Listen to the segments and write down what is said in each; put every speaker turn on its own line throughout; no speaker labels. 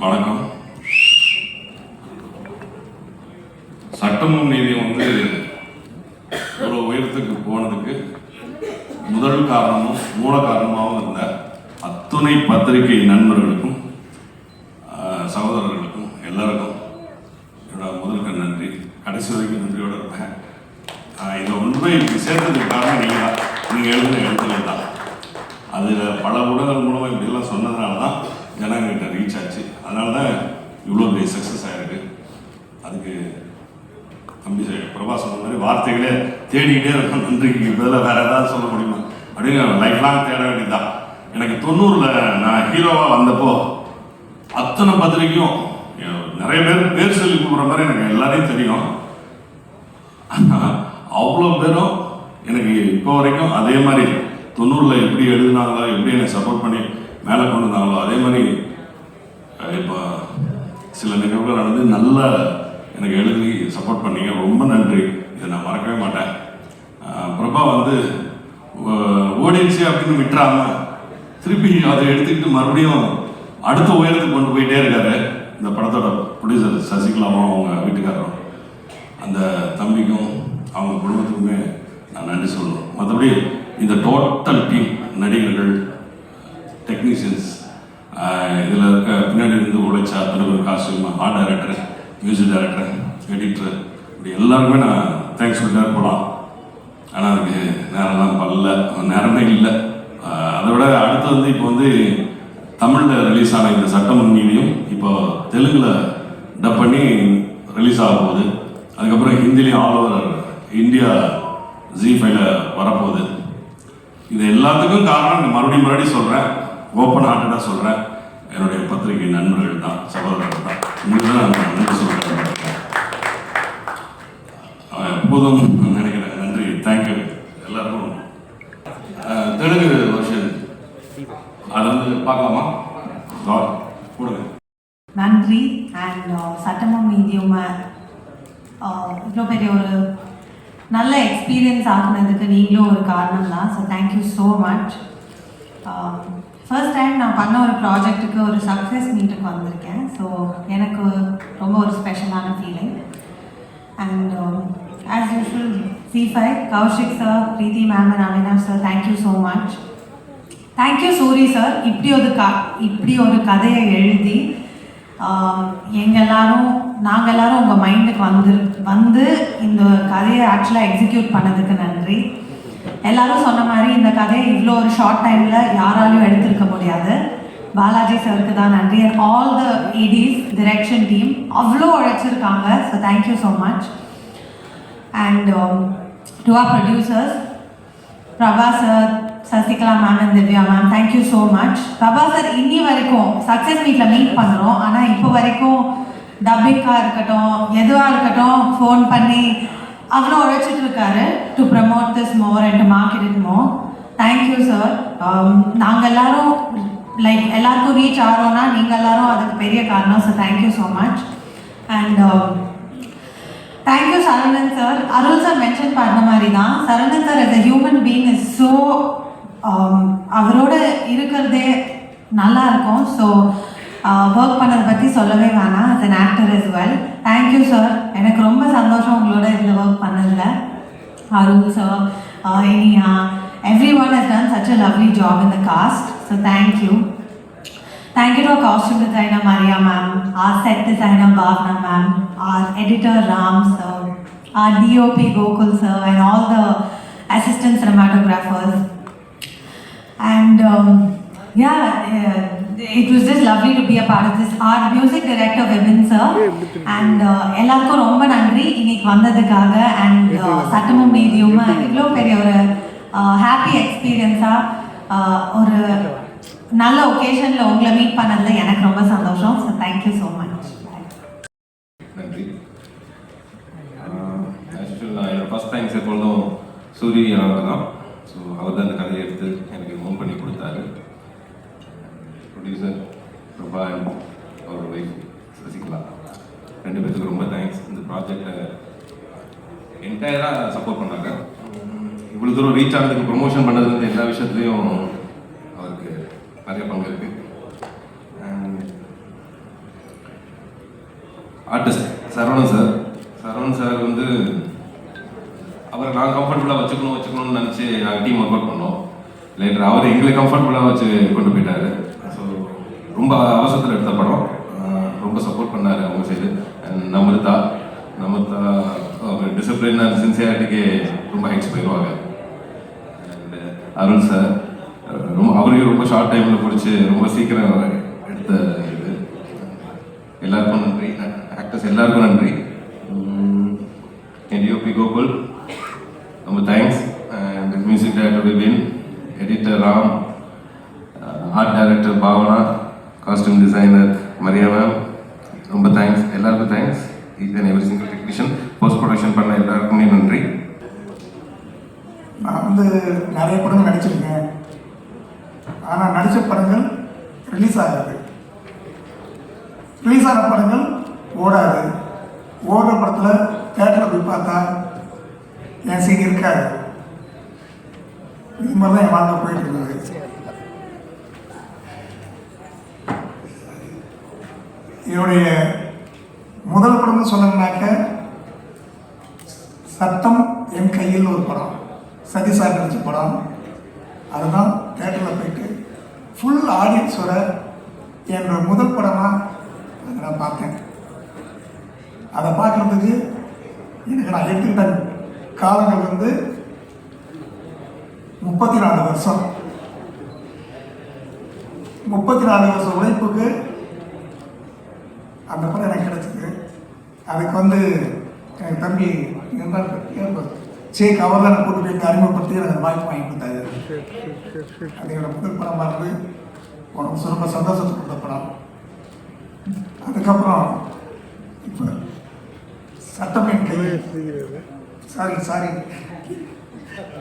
வணக்கம். சட்டமும் நீதியும் வந்து ஒரு உயரத்துக்கு போனதுக்கு முதல் காரணமும் மூல காரணமாகவும் இருந்த அத்துணை பத்திரிகை நண்பர்களுக்கும் சகோதரர்களுக்கும் எல்லாருக்கும் என்னோட முதலுக்கு நன்றி. கடைசி வரைக்கும் நன்றியோடு இருப்பேன். ஆஹ், இந்த உண்மை இப்படி சேர்த்ததுக்கு காரணம் நீங்கள் தான். நீங்கள் எழுதின எழுத்துக்கள் தான். அதில் பல ஊடகங்கள் மூலமாக இப்படிலாம் சொன்னதுனால தான் ஜனங்கிட்ட ரீச் ஆச்சு. அதனால தான் இவ்வளோ பெரிய சக்ஸஸ் ஆகிருக்கு அதுக்கு தம்பி சே- பிரபா சொன்ன மாதிரி வார்த்தைகளே தேடிக்கிட்டே இருக்கும் நன்றிக்கு பதிலாக வேறு ஏதாவது சொல்ல முடியுமா? அப்படின்னு லைஃப் லாங் தேட வேண்டியதுதான். எனக்கு தொண்ணூறில் நான் ஹீரோவாக வந்தப்போ அத்தனை பத்திரிக்கையும் நிறைய பேர் பேர் சொல்லி கூப்பிட்ற மாதிரி எனக்கு எல்லாரையும் தெரியும். அவ்வளோ பேரும் எனக்கு இப்போ வரைக்கும் அதே மாதிரி தொண்ணூறில் எப்படி எழுதினாங்களோ எப்படி என்னை சப்போர்ட் பண்ணி மேலே கொண்டு வந்தாங்களோ அதே மாதிரி இப்போ சில நிகழ்வுகள் நடந்து நல்லா எனக்கு எழுதி சப்போர்ட் பண்ணீங்க. ரொம்ப நன்றி. இதை நான் மறக்கவே மாட்டேன். பிரபா வந்து ஓ- ஓடிடுச்சு அப்படின்னு விட்டுறாம திருப்பி அதை எடுத்துக்கிட்டு மறுபடியும் அடுத்த உயரத்துக்கு கொண்டு போயிட்டே இருக்காரு. இந்த படத்தோட ப்ரொடியூசர் சசிகலாவும் அவங்க வீட்டுக்காரரும். அந்த தம்பிக்கும் அவங்க குடும்பத்துக்குமே நான் நன்றி சொல்லணும். மற்றபடி இந்த டோட்டல் டீம் நடிகர்கள் டெக்னீஷியன்ஸ் இதில் இருக்க பின்னாடி இருந்து உழைச்ச அத்தனை பேர் costume art director music director editor இப்படி எல்லாருமே நான் தேங்க்ஸ் சொல்லிட்டு போகலாம் ஆனால் அதுக்கு நேரம்லாம் பல்ல நேரமே இல்லை. அதை விட அடுத்து வந்து இப்போ வந்து தமிழில் ரிலீஸ் ஆன இந்த சட்டமும் நீதியும் இப்போ தெலுங்கில் டப் பண்ணி ரிலீஸ் ஆக போகுது. அதுக்கப்புறம் ஹிந்திலையும் ஆல் ஓவர் இந்தியா ஜி ஃபைவ்ல வரப்போகுது. இது எல்லாத்துக்கும் காரணம் மறுபடியும் மறுபடியும் சொல்கிறேன் ஓப்பன் ஹார்ட்டடாக சொல்கிறேன் என்னுடைய பத்திரிகை நண்பர்கள் தான் சகோதரர்கள் தான். உங்களுக்கு தான் நான் நன்றி சொல்கிறேன் எப்போதும் நினைக்கிறேன். நன்றி. தேங்க்யூ எல்லாருக்கும் தெலுங்கு வருஷன் அதை வந்து பார்க்கலாமா? கொடுங்க
நன்றி. அண்ட் சட்டமும் நீதியும் இவ்வளோ பெரிய ஒரு நல்ல எக்ஸ்பீரியன்ஸ் ஆக்குனதுக்கு நீங்களும் ஒரு காரணம் தான் so thank you so much first time நான் பண்ண ஒரு ப்ராஜெக்ட்டுக்கு ஒரு சக்ஸஸ் மீட்டுக்கு வந்திருக்கேன். ஸோ எனக்கு ரொம்ப ஒரு ஸ்பெஷலான feeling and as usual C five Kaushik sir Preethi ma'am and Avina sir thank you so much thank you Suri sir இப்படி ஒரு க இப்படி ஒரு கதையை எழுதி um, எங்கெல்லாரும் நாங்கள் எல்லாரும் உங்கள் மைண்டுக்கு வந்து வந்து இந்த கதையை ஆக்சுவலாக எக்ஸிக்யூட் பண்ணதுக்கு நன்றி. எல்லாரும் சொன்ன மாதிரி இந்த கதையை இவ்வளோ ஒரு ஷார்ட் டைமில் யாராலையும் எடுத்திருக்க முடியாது. பாலாஜி சருக்கு தான் நன்றி. And all the edits direction team அவ்வளோ உழைச்சிருக்காங்க so thank you so much and to our producers Prabha sir Sasikala ma'am and Divya ma'am thank you so much Prabha sir இன்னி வரைக்கும் சக்ஸஸ் மீட்டில் மீட் பண்ணுறோம் ஆனால் இப்போ வரைக்கும் டப்பிங்காக இருக்கட்டும் எதுவாக இருக்கட்டும் ஃபோன் பண்ணி அவ்வளோ உழைச்சிட்டு இருக்காரு to promote this more and market it more thank you sir நாங்கள் எல்லாரும் லைக் எல்லாருக்கும் ரீச் ஆகிறோம்னா நீங்கள் எல்லாரும் அதுக்கு பெரிய காரணம் sir thank you so much and thank you Saravanan sir Arul sir mention பண்ண மாதிரி தான் Saravanan sir as a human being is so அவரோட இருக்கிறதே நல்லா இருக்கும் ஸோ ஒர்க் பண்ணதை பற்றி சொல்லவே வேணாம் as an actor is well thank you sir எனக்கு ரொம்ப சந்தோஷம் உங்களோட இந்த ஒர்க் பண்ணதில் Arun sir Iniya every one has done such a lovely job in the cast so thank you thank you to costume designer Maria ma'am our set designer Bhavana ma'am our editor Ram sir our DOP Gokul sir and all the assistant cinematographers and yeah Uh, it was just lovely to be a part of this. Our music director Vibin sir, and uh, எல்லாருக்கும் ரொம்ப நன்றி. இன்னைக்கு வந்ததுக்காக and சட்டமும் நீதியும் இவ்வளோ பெரிய ஒரு happy எக்ஸ்பீரியன்ஸாக ஒரு நல்ல ஒகேஷனில் உங்களை மீட் பண்ணதில் எனக்கு ரொம்ப சந்தோஷம். So thank you so much
நன்றி. ஃபஸ்ட் தேங்க்ஸ் எப்பொழுதும் சூரி அவர் தான். ஸோ அவர் தான் இந்த கதையை எடுத்து எனக்கு மூவ் பண்ணி கொடுத்தாரு. ப்ரொடியூசர் பிரபா அண்ட் அவர் ஒய்ஃப் சசிகலா ரெண்டு பேருக்கு ரொம்ப தேங்க்ஸ் இந்த ப்ராஜெக்டை என்டையராக சப்போர்ட் பண்ணாங்க. இவ்வளோ தூரம் ரீச் ஆனதுக்கு ப்ரொமோஷன் பண்ணது வந்து எல்லா விஷயத்துலையும் அவருக்கு நிறைய பங்கு இருக்கு. Artist Saravanan sir Saravanan sir வந்து அவரை நான் கம்ஃபர்டபுளாக வச்சுக்கணும் வச்சுக்கணும்னு நினச்சி நாங்கள் டீம் ஒர்க் அவுட் பண்ணோம். லேட்டர் அவர் எங்களை கம்ஃபர்டபுளாக வச்சு கொண்டு போயிட்டாரு. ரொம்ப அவசரத்தில் எடுத்த படம். ரொம்ப சப்போர்ட் பண்ணார் அவங்க side and Namrata Namrata discipline and சின்சியாரிட்டிக்கு ரொம்ப ஹைட்ஸ் போயிடுவாங்க அண்ட் அருண் சார் ரொம்ப அவரையும் ரொம்ப ஷார்ட் டைமில் பிடிச்சி ரொம்ப சீக்கிரம் எடுத்த இது. எல்லாருக்கும் நன்றி. ஆக்டர்ஸ் எல்லாருக்கும் நன்றி. என்டிஓபி கோகுல் ரொம்ப thanks and music director Vipin editor Ram art director Bhavana costume designer Maria ma'am ரொம்ப தேங்க்ஸ் எல்லாருக்கும் thanks each and every single technician post production பண்ண எல்லாருக்குமே நன்றி.
நான் வந்து நிறைய படங்கள் நடிச்சிருக்கேன். ஆனால் நடித்த படங்கள் ரிலீஸ் ஆகாது. ரிலீஸ் ஆன படங்கள் ஓடாது. ஓடுற படத்தில் தேட்டரில் போய் பார்த்தா என் சீன் இருக்காது. இது மாதிரி தான் என் வாழ்க்கை போயிட்டு இருந்தது. என்னுடைய முதல் படம்னு சொன்னோம்னாக்க சட்டம் என் கையில் ஒரு படம். சதிசார் நடிச்ச படம். அதுதான் தேட்டரில் போயிட்டு ஃபுல் ஆடியன்ஸோட என்னோட முதல் படமாக அதை நான் பார்த்தேன். அதை பார்க்குறதுக்கு எனக்கு நான் எடுத்துக்கிட்ட காலங்கள் வந்து முப்பத்தி நாலு வருஷம். முப்பத்தி நாலு வருஷம் உழைப்புக்கு அந்த படம் எனக்கு கிடச்சிது. அதுக்கு வந்து என் தம்பி இருந்தார் சேக் அவர் தான் கூட்டு போய் அறிமுகப்படுத்தி எனக்கு அந்த வாய்ப்பு வாங்கி கொடுத்தாரு. அது என்னோட முதல் படமாக இருந்து உனக்கு ரொம்ப சந்தோஷத்தை கொடுத்த படம். அதுக்கப்புறம் இப்போ சட்டமின் சாரி சாரி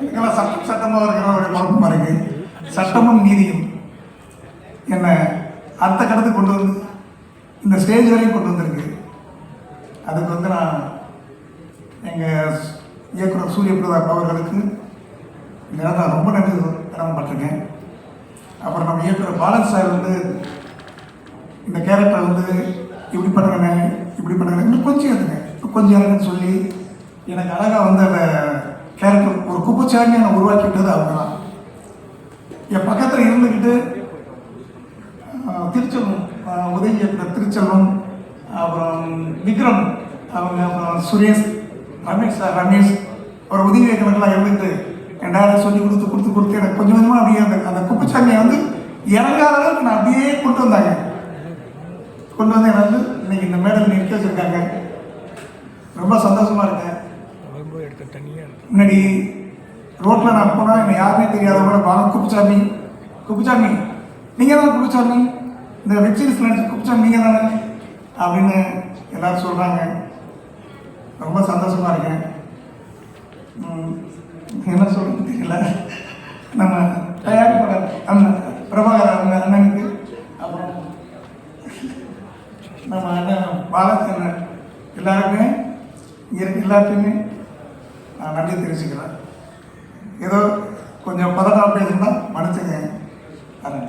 இதுக்கெல்லாம் சட்டம் சட்டமாக இருக்கிற ஒரு குழப்பம் பாருங்க. சட்டமும் நீதியும் என்னை அடுத்த கடத்துக்கு கொண்டு வந்து இந்த ஸ்டேஜ் வரையும் கொண்டு வந்திருக்கு. அதுக்கு வந்து நான் எங்கள் இயக்குனர் சூரிய பிரதாப் அவர்களுக்கு இந்த நான் ரொம்ப நன்றி கடமைப்பட்டிருக்கேன். அப்புறம் நம்ம இயக்குனர் பாலன் சார் வந்து இந்த கேரக்டரை வந்து இப்படி பண்ணுறேங்க இப்படி பண்ணுறேன் இன்னும் கொஞ்சம் இருங்க கொஞ்சம் இறங்குன்னு சொல்லி எனக்கு அழகாக வந்து அந்த கேரக்டர் ஒரு குப்பச்சாமியை நான் உருவாக்கி விட்டது அவங்க தான் என் பக்கத்தில் இருந்துக்கிட்டு ஆஹ் உதவி இயக்குனர் திருச்செல்வம் அப்புறம் விக்ரம் அவங்க அப்புறம் சுரேஷ் ரமேஷ் சார் ரமேஷ். ஒரு உதவி இயக்குநர்களாக இருந்துட்டு ரெண்டாயிரம் சொல்லி கொடுத்து கொடுத்து கொடுத்து எனக்கு கொஞ்சம் கொஞ்சமாக அப்படியே அந்த அந்த குப்பைச்சாமியை வந்து இறங்காத அளவுக்கு நான் அப்படியே கொண்டு வந்தாங்க. கொண்டு வந்து எனக்கு வந்து இன்னைக்கு இந்த மேடல் நிற்க வச்சுருக்காங்க. ரொம்ப சந்தோஷமா இருக்கேன் முன்னாடி ரோட்டில் நான் போனால் என்னை யாருமே தெரியாத கூட பாலம் குப்புசாமி குப்புச்சாமி நீங்கள் தான் குப்புசாமி இந்த வெப் நடிச்சு நடிச்ச குப்புசாமி நீங்கள் தானே? அப்படின்னு எல்லாரும் சொல்கிறாங்க ரொம்ப சந்தோஷமாக இருக்கேன். என்ன சொல்றது தெரியல. நம்ம தயாரிப்பாளர் அண்ணன் பிரபாகர் அவங்க அண்ணனுக்கு அப்புறம் நம்ம அண்ணன் பாலச்சந்திரன் எல்லாருக்குமே இங்கே இருக்க எல்லாத்தையுமே நான் நன்றி தெரிவிச்சுக்கிறேன். ஏதோ கொஞ்சம் பதட்டம் பேசுனா மன்னிச்சுங்க அண்ணன்.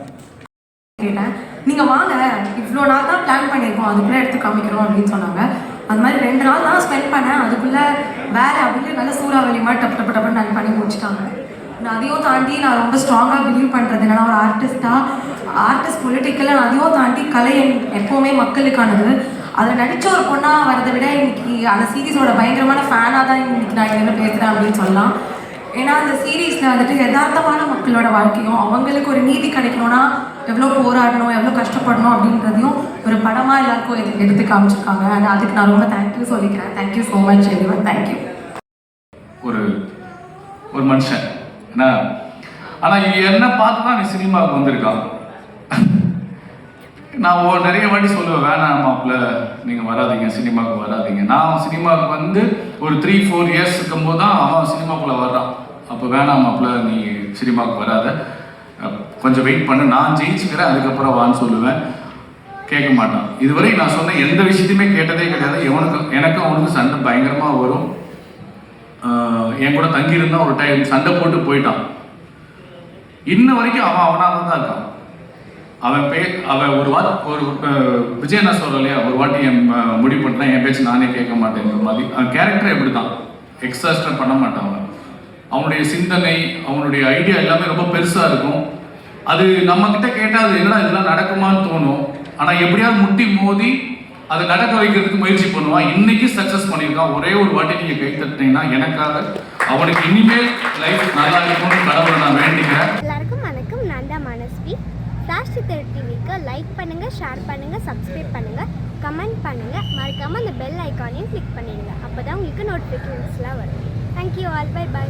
கேட்டேன். நீங்க வாங்க இவ்வளோ நாள் தான் பிளான் பண்ணியிருக்கோம் அதுக்குள்ளே எடுத்து காமிக்கிறோம் அப்படின்னு சொன்னாங்க. அது மாதிரி ரெண்டு நாள் தான் ஸ்பெண்ட் பண்ணேன். அதுக்குள்ள வேற அப்படியே நல்ல சூறாவளி மாதிரி டப்பு டப்பு டப்புன்னு நான் பண்ணி முடிச்சிட்டாங்க. நான் அதையும் தாண்டி நான் ரொம்ப ஸ்ட்ராங்காக பிலீவ் பண்ணுறது என்னன்னா ஒரு ஆர்டிஸ்டாக ஆர்டிஸ்ட் பொலிட்டிக்கலாக நான் அதையும் தாண்டி கலை எப்போவுமே மக்களுக்கானது. அதில் நடித்த ஒரு பொண்ணாக வரதை விட இன்னைக்கு அந்த சீரீஸோட பயங்கரமான ஃபேனாக தான் இன்னைக்கு நான் என்ன பேசுகிறேன் அப்படின்னு சொல்லலாம். ஏன்னா அந்த சீரீஸில் வந்துட்டு யதார்த்தமான மக்களோட வாழ்க்கையும் அவங்களுக்கு ஒரு நீதி கிடைக்கணும்னா எவ்வளோ போராடணும் எவ்வளோ கஷ்டப்படணும் அப்படின்றதையும் ஒரு படமாக எல்லாருக்கும் எது எடுத்து காமிச்சிருக்காங்க. அண்ட் அதுக்கு நான் ரொம்ப தேங்க்யூ சொல்லிக்கிறேன். Thank you so much everyone thank you
ஒரு ஒரு மனுஷன். என்ன ஆனால் என்ன பார்த்து தான் நீ சினிமாவுக்கு வந்திருக்கான். நான் நிறைய வாட்டி சொல்லுவேன் வேணாம் மாப்பிள்ள நீங்கள் வராதீங்க சினிமாவுக்கு வராதீங்க. நான் சினிமாவுக்கு வந்து ஒரு த்ரீ ஃபோர் இயர்ஸ் இருக்கும்போது தான் அவன் சினிமாக்குள்ளே வர்றான். அப்போ வேணாம் மாப்பிள்ள நீ சினிமாவுக்கு வராத. கொஞ்சம் வெயிட் பண்ணு. நான் ஜெயிச்சுக்கிறேன் அதுக்கப்புறம் வான்னு சொல்லுவேன். கேட்க மாட்டான். இதுவரை நான் சொன்ன எந்த விஷயத்தையுமே கேட்டதே கிடையாது. எவனுக்கும் எனக்கும் அவனுக்கு சண்டை பயங்கரமாக வரும். என் கூட தங்கியிருந்தான் ஒரு டைம் சண்டை போட்டு போயிட்டான். இன்ன வரைக்கும் அவன் அவனாக தான் இருக்கான். அவன் பே அவன் ஒரு வாட்டி ஒரு விஜய் நான் சொல்கிறேன் இல்லையா? ஒரு வாட்டி என் முடிவு பண்ணிட்டேன் என் பேச்சு நானே கேட்க மாட்டேங்கிற மாதிரி. அவன் கேரக்டர் எப்படி தான் எக்ஸாஸ்டர் பண்ண மாட்டான் அவன். அவனுடைய சிந்தனை அவனுடைய ஐடியா எல்லாமே ரொம்ப பெருசாக இருக்கும். அது நம்ம கிட்ட கேட்டால் அது என்னடா இதெல்லாம் நடக்குமான்னு தோணும். ஆனால் எப்படியாவது முட்டி மோதி அதை நடக்க வைக்கிறதுக்கு முயற்சி பண்ணுவான். இன்னைக்கு சக்சஸ் பண்ணியிருக்கான் ஒரே ஒரு வாட்டி நீங்க கை தட்டினீங்கன்னா எனக்காக அவனுக்கு இனிமேல் லைஃப் நல்லா இருக்கும்னு கடவுளை நான் வேண்டிக்கிறேன்.
எல்லாருக்கும் வணக்கம். நான் தான் மனஸ்வி. பிளாஸ்டிக் டிவிக்கு லைக் பண்ணுங்கள் ஷேர் பண்ணுங்கள் சப்ஸ்கிரைப் பண்ணுங்கள் கமெண்ட் பண்ணுங்கள் மறக்காமல் அந்த பெல் ஐக்கானையும் கிளிக் பண்ணிடுங்க. அப்போ தான் உங்களுக்கு நோட்டிஃபிகேஷன்ஸ்லாம் வரும். Thank you all by by